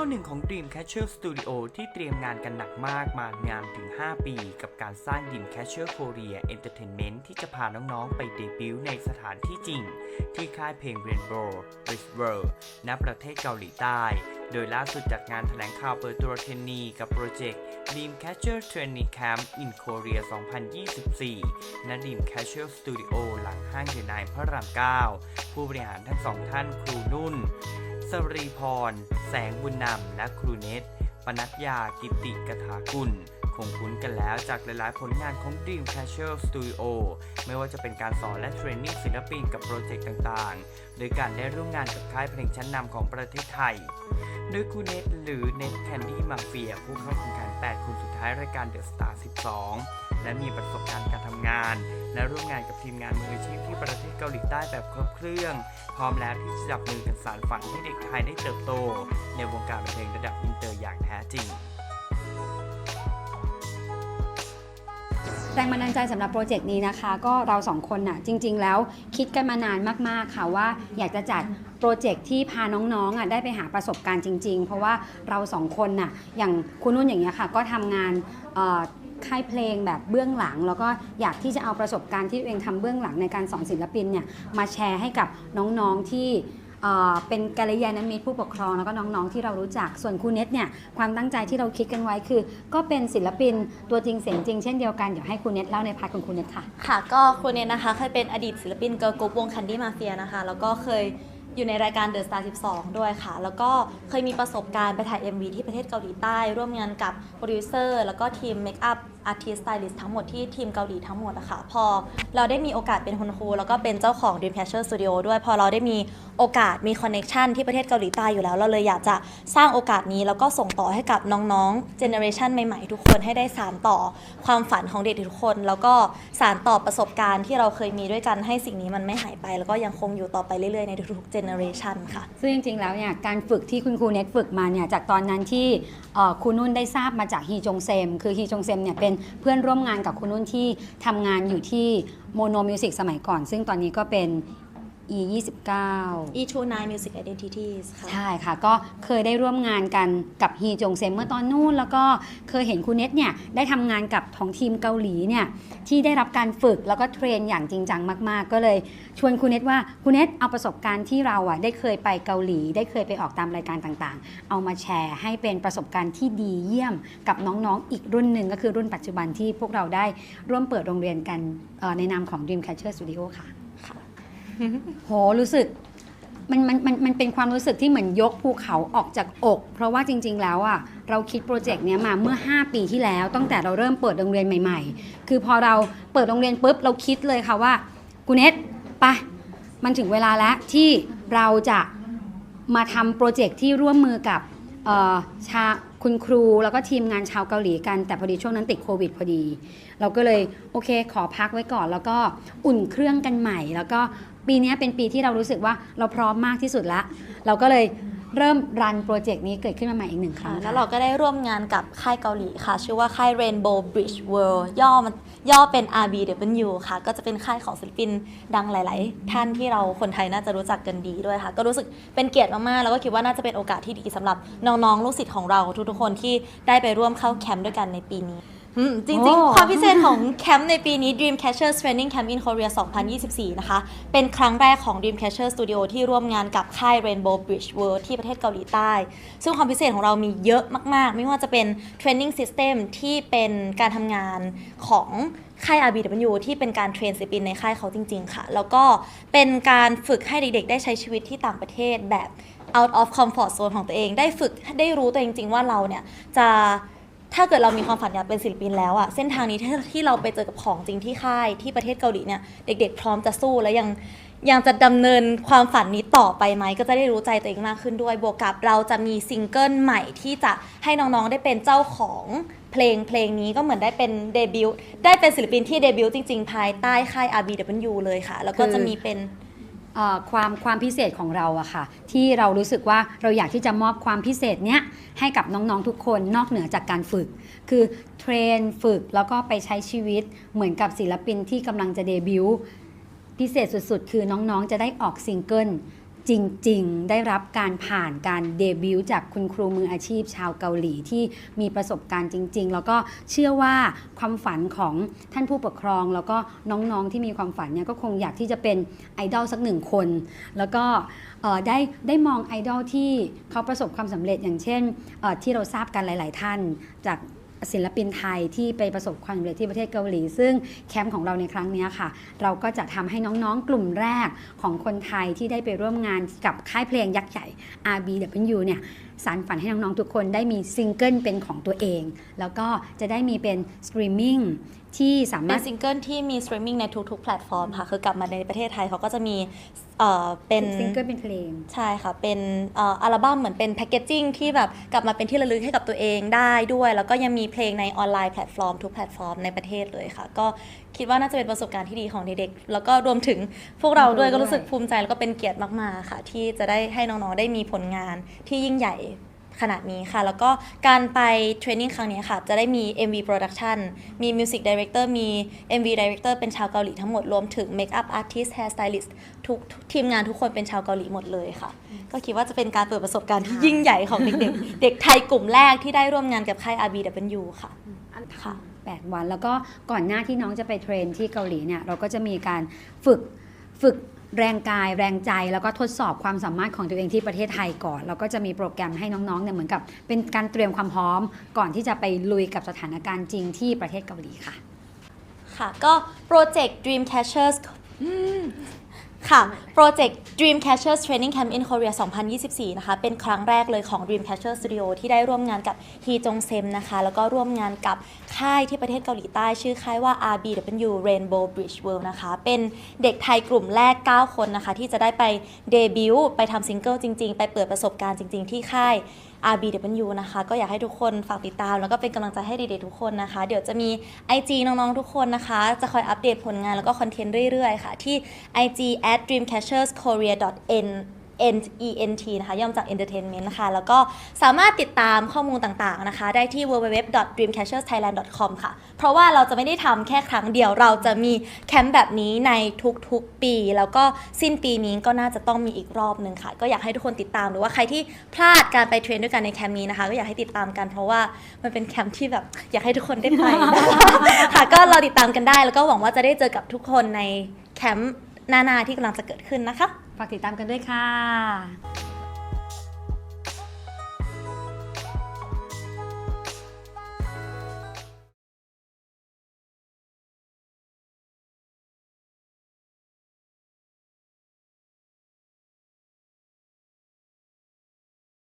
ก้าวหนึ่งของ Dreamcatcher Studio ที่เตรียมงานกันหนักมากมางานถึง 5 ปี กับการสร้าง Dreamcatcher Korea Entertainment ที่จะพาน้อง ๆ ไปเดบิวต์ในสถานที่จริง ที่ค่ายเพลง Rainbow r i s w o r l d ณประเทศเกาหลีใต้ โดยล่าสุดจากงานแถลงข่าวเปิดตัวเทรนนีกับโปรเจกต์ Dreamcatcher Training Camp in Korea 2024 ณ Dreamcatcher Studio หลังห้างเดนายพระราม 9 ผู้บริหารทั้งสองท่านครูนุ่น สรีพร แสงบุญนำและครูเนตปนัดยากิติกถากุลคงคุ้นกันแล้วจากหลาย ๆ ผลงานของ Dreamcatcher Studio ไม่ว่าจะเป็นการสอนและเทรนนิ่งศิลปินกับโปรเจกต์ต่างๆ โดยการได้ร่วมงานกับค่ายเพลงชั้นนำของประเทศไทย โดยครูเนตหรือเนตแคนดี้มาเฟียผู้เข้าแข่งขัน 8 คนสุดท้ายรายการ The Star 12 และมีประสบการณ์การทำงาน และร่วมงานกับทีมงานมืออาชีพที่ประเทศเกาหลีใต้แบบครบเครื่อง พร้อมแล้วที่จะจับมือกันสานฝันให้เด็กไทยได้เติบโต ในวงการบันเทิงระดับอินเตอร์อย่างแท้จริงแรงบันดาลใจสำหรับโปรเจกต์นี้นะคะ ก็เราสองคนน่ะจริง ๆ แล้วคิดกันมานานมาก ๆ ค่ะว่าอยากจะจัดโปรเจกต์ที่พาน้องๆอะได้ไปหาประสบการณ์จริง ๆ เพราะว่าเราสองคนน่ะอย่างคุณนุ่นอย่างเงี้ยค่ะ ก็ทำงานเอ่อ ค่ายเพลงแบบเบื้องหลัง แล้วก็อยากที่จะเอาประสบการณ์ที่ตัวเองทำเบื้องหลังในการสอนศิลปินเนี่ยมาแชร์ให้กับน้องๆที่เป็นกัลยาณมิตรผู้ปกครองแล้วก็น้องๆที่เรารู้จักส่วนครูเน็ตเนี่ยความตั้งใจที่เราคิดกันไว้คือ ก็เป็นศิลปินตัวจริงเสียงจริงเช่นเดียวกันเดี๋ยวให้ครูเน็ตเล่าในพาร์ทของครูเน็ตค่ะค่ะ ก็คุณเนยนะคะเคยเป็นอดีตศิลปินเกิร์ลกรุ๊ปวงคันดี้มาเฟียนะคะ แล้วก็เคย อยู่ในรายการ The Star 12 ด้วยค่ะ แล้วก็เคยมีประสบการณ์ไปถ่าย MV ที่ประเทศเกาหลีใต้ ร่วมงานกับโปรดิวเซอร์แล้วก็ทีมเมคอัพ อาร์ติสต์สไตลิสต์ทั้งหมดที่ทีมเกาหลีทั้งหมดอะค่ะพอเราได้มีโอกาสเป็นคุณครูแล้วก็เป็นเจ้าของ Dreamcatcher Studio ด้วยพอเราได้มีโอกาสมีคอนเน็ชันที่ประเทศเกาหลีใต้อยู่แล้ว เราเลยอยากจะสร้างโอกาสนี้แล้วก็ส่งต่อให้กับน้องๆเจเนอเรชันใหม่ๆ ทุกคนให้ได้สานต่อความฝันของเด็กทุกคน แล้วก็สานต่อประสบการณ์ที่เราเคยมีด้วยกันให้สิ่งนี้มันไม่หายไป แล้วก็ยังคงอยู่ต่อไปเรื่อยๆในทุกๆเจเนอเรชันค่ะ ซึ่งจริงๆแล้วเนี่ยการฝึกที่คุณครูเน็ตฝึกมาเนี่ยจากตอนนั้นที่ครูนุ่นได้ทราบมาจากฮีจงเซม คือฮีจงเซมเนี่ยเป็นเพื่อนร่วมงานกับคุณนุ่นที่ทำงานอยู่ที่โมโนมิวสิกสมัยก่อน ซึ่งตอนนี้ก็เป็น E 29 E29 Music Identities ค่ะใช่ค่ะ ก็เคยได้ร่วมงานกันกับฮีจงเซมเมื่อตอนนู้น แล้วก็เคยเห็นคุณเน็ตเนี่ย ได้ทำงานกับของทีมเกาหลีเนี่ย ที่ได้รับการฝึกแล้วก็เทรนอย่างจริงจังมาก ๆ ก็เลยชวนคุณเน็ตว่าคุณเน็ตเอาประสบการณ์ที่เราอะได้เคยไปเกาหลี ได้เคยไปออกตามรายการต่างๆ เอามาแชร์ให้เป็นประสบการณ์ที่ดีเยี่ยมกับน้องๆ อีกรุ่นหนึ่งก็คือรุ่นปัจจุบันที่พวกเราได้ร่วมเปิดโรงเรียนกันเอ่อในนามของ Dreamcatcher Studio ค่ะค่ะ โหรู้สึกมันมันมันมันเป็นความรู้สึกที่เหมือนยกภูเขาออกจากอก เพราะว่าจริง ๆ แล้วอะเราคิดโปรเจกต์เนี้ยมาเมื่อ 5 ปีที่แล้ว ตั้งแต่เราเริ่มเปิดโรงเรียนใหม่ ๆ คือพอเราเปิดโรงเรียนปุ๊บเราคิดเลยค่ะว่ากูเน็ตไปะมันถึงเวลาแล้วที่เราจะมาทำโปรเจกต์ที่ร่วมมือกับชาคุณครูแล้วก็ทีมงานชาวเกาหลีกัน แต่พอดีช่วงนั้นติดโควิดพอดี เราก็เลยโอเคขอพักไว้ก่อน แล้วก็อุ่นเครื่องกันใหม่ แล้วก็ ปีเนี้ยเป็นปีที่เรารู้สึกว่าเราพร้อมมากที่สุดละเราก็เลยเริ่มรันโปรเจกต์นี้เกิดขึ้นมาใหม่อีกหนึ่งครั้ค่ะงแล้วเราก็ได้ร่วมงานกับค่ายเกาหลีค่ะ ชื่อว่าค่าย Rainbow Bridge World ย่อมันย่อเป็น RBW ค่ะ ก็จะเป็นค่ายของศิลปินดังหลาย ๆ ท่านที่เราคนไทยน่าจะรู้จักกันดีด้วยค่ะ ก็รู้สึกเป็นเกียรติมาก ๆ แล้วก็คิดว่าน่าจะเป็นโอกาสที่ดีสำหรับน้อง ๆ ลูกศิษย์ของเราทุก ๆ คนที่ได้ไปร่วมเข้าแคมป์ด้วยกันในปีนี้อืม จริงๆ ความพิเศษของแคมป์ในปีนี้ Dreamcatcher Training Camp in Korea 2024 นะคะ เป็นครั้งแรกของ Dreamcatcher Studio ที่ร่วมงานกับค่าย Rainbow Bridge World ที่ประเทศเกาหลีใต้ ซึ่งความพิเศษของเรามีเยอะมาก ๆ ไม่ว่าจะเป็น Training System ที่เป็นการทำงานของค่าย RBW ที่เป็นการเทรนศิลปินในค่ายเขาจริง ๆ ค่ะ แล้วก็เป็นการฝึกให้เด็ก ๆ ได้ใช้ชีวิตที่ต่างประเทศแบบ out of comfort zone ของตัวเอง ได้ฝึกได้รู้ตัวเองจริงๆว่าเราเนี่ยจะ ถ้าเกิดเรามีความฝันอยากเป็นศิลปินแล้วอะเส้นทางนี้ที่เราไปเจอกับของจริงที่ค่ายที่ประเทศเกาหลีเนี่ยเด็ก ๆ พร้อมจะสู้และยังยังจะดำเนินความฝันนี้ต่อไปไหมก็จะได้รู้ใจตัวเองมากขึ้นด้วย บวกกับเราจะมีซิงเกิลใหม่ที่จะให้น้องๆได้เป็นเจ้าของเพลงเพลงนี้ก็เหมือนได้เป็นเดบิวต์ได้เป็นศิลปินที่เดบิวต์จริง ๆ ภายใต้ค่าย RBW เลยค่ะ แล้วก็จะมีเป็น ความความพิเศษของเราอะค่ะ ที่เรารู้สึกว่าเราอยากที่จะมอบความพิเศษเนี้ยให้กับน้องๆทุกคนนอกเหนือจากการฝึก คือเทรนฝึกแล้วก็ไปใช้ชีวิตเหมือนกับศิลปินที่กำลังจะเดบิวต์พิเศษสุดๆ คือน้องๆจะได้ออกซิงเกิล จริง ๆ ได้รับการผ่านการเดบิวต์จากคุณครูมืออาชีพชาวเกาหลีที่มีประสบการณ์จริง ๆ แล้วก็เชื่อว่าความฝันของท่านผู้ปกครอง แล้วก็น้องๆที่มีความฝันเนี่ยก็คงอยากที่จะเป็นไอดอลสักหนึ่งคน แล้วก็เออได้ได้มองไอดอลที่เขาประสบความสำเร็จอย่างเช่นเออที่เราทราบกันหลาย ๆ ท่านจาก ศิลปินไทยที่ไปประสบความสำเร็จที่ประเทศเกาหลี ซึ่งแคมป์ของเราในครั้งนี้ค่ะ เราก็จะทำให้น้องๆ กลุ่มแรกของคนไทยที่ได้ไปร่วมงานกับค่ายเพลงยักษ์ใหญ่ RBW เนี่ย สารฝันให้น้อง ๆ ทุกคนได้มีซิงเกิลเป็นของตัวเอง แล้วก็จะได้มีเป็นสตรีมมิ่งที่สาเป็มารถนซิงเกิลที่มีสตรีมมิ่งในทุกๆ แพลตฟอร์มค่ะ คือกลับมาในประเทศไทยเขาก็จะมีเอ่อเป็นซิงเกิลเป็นเพลง ใช่ค่ะ เป็นเอ่ออัลบั้มเหมือนเป็นแพคเกจจิ้งที่แบบกลับมาเป็นที่ระลึกให้กับตัวเองได้ด้วย แล้วก็ยังมีเพลงในออนไลน์แพลตฟอร์มทุกแพลตฟอร์มในประเทศเลยค่ะ ก็ คิดว่าน่าจะเป็นประสบการณ์ที่ดีของเด็กๆแล้วก็รวมถึงพวกเราด้วยด้วยก็รู้สึกภูมิใจแล้วก็เป็นเกียรติมากๆค่ะ ที่จะได้ให้น้องๆได้มีผลงานที่ยิ่งใหญ่ขนาดนี้ค่ะ แล้วก็การไปเทรนนิ่งครั้งนี้ค่ะ จะได้มี MV Production มี Music Director มี MV Director เป็นชาวเกาหลีทั้งหมด รวมถึง Makeup Artist Hair Stylist ทุกทุกทีมงานทุกคนเป็นชาวเกาหลีหมดเลยค่ะ ก็คิดว่าจะเป็นการเปิดประสบการณ์ที่ยิ่งใหญ่ของเด็กๆ เด็กไทยกลุ่มแรกที่ได้ร่วมงานกับค่าย RBW ค่ะค่ะ 8 วัน แล้วก็ก่อนหน้าที่น้องจะไปเทรนที่เกาหลีเนี่ยเราก็จะมีการฝึกฝึกแรงกายแรงใจแล้วก็ทดสอบความสามารถของตัวเองที่ประเทศไทยก่อน แล้วก็จะมีโปรแกรมให้น้องๆเนี่ยเหมือนกับ เป็นการเตรียมความพร้อม ก่อนที่จะไปลุยกับสถานการณ์จริงที่ประเทศเกาหลีค่ะ ค่ะ ก็โปรเจกต์ Dreamcatchers อืม ค่ะ โปรเจกต์ Dreamcatchers Training Camp in Korea 2024 นะคะ เป็นครั้งแรกเลยของ Dreamcatcher Studio ที่ได้ร่วมงานกับฮีจงเซมนะคะ แล้วก็ร่วมงานกับค่ายที่ประเทศเกาหลีใต้ ชื่อค่ายว่า RBW Rainbow Bridge World นะคะ เป็นเด็กไทยกลุ่มแรก 9 คนนะคะ ที่จะได้ไปเดบิวต์ ไปทำซิงเกิลจริง ๆ ไปเปิดประสบการณ์จริง ๆ ที่ค่าย RBW นะคะ ก็อยากให้ทุกคนฝากติดตาม แล้วก็เป็นกำลังใจให้เด็กๆทุกคนนะคะ เดี๋ยวจะมี IG น้องๆทุกคนนะคะ จะคอยอัปเดตผลงานแล้วก็คอนเทนต์เรื่อยๆ ค่ะ ที่ IG at dreamcatcherskorea.n N E N T นะคะย่อมจาก Entertainment นะคะแล้วก็สามารถติดตามข้อมูลต่างๆนะคะ ได้ที่ www.dreamcatchersthailand.com ค่ะ เพราะว่าเราจะไม่ได้ทำแค่ครั้งเดียวเราจะมีแคมป์แบบนี้ในทุกๆปี แล้วก็สิ้นปีนี้ก็น่าจะต้องมีอีกรอบหนึ่งค่ะ ก็อยากให้ทุกคนติดตามหรือว่าใครที่พลาดการไปเทรนด้วยกันในแคมป์นี้นะคะ ก็อยากให้ติดตามกันเพราะว่ามันเป็นแคมป์ที่แบบอยากให้ทุกคนได้ไปค่ะก็เราติดตามกันได้แล้วก็หวังว่าจะได้เจอกับทุกคนในแคมป์ หน้าที่กำลังจะเกิดขึ้นนะคะ ฝากติดตามกันด้วยค่ะ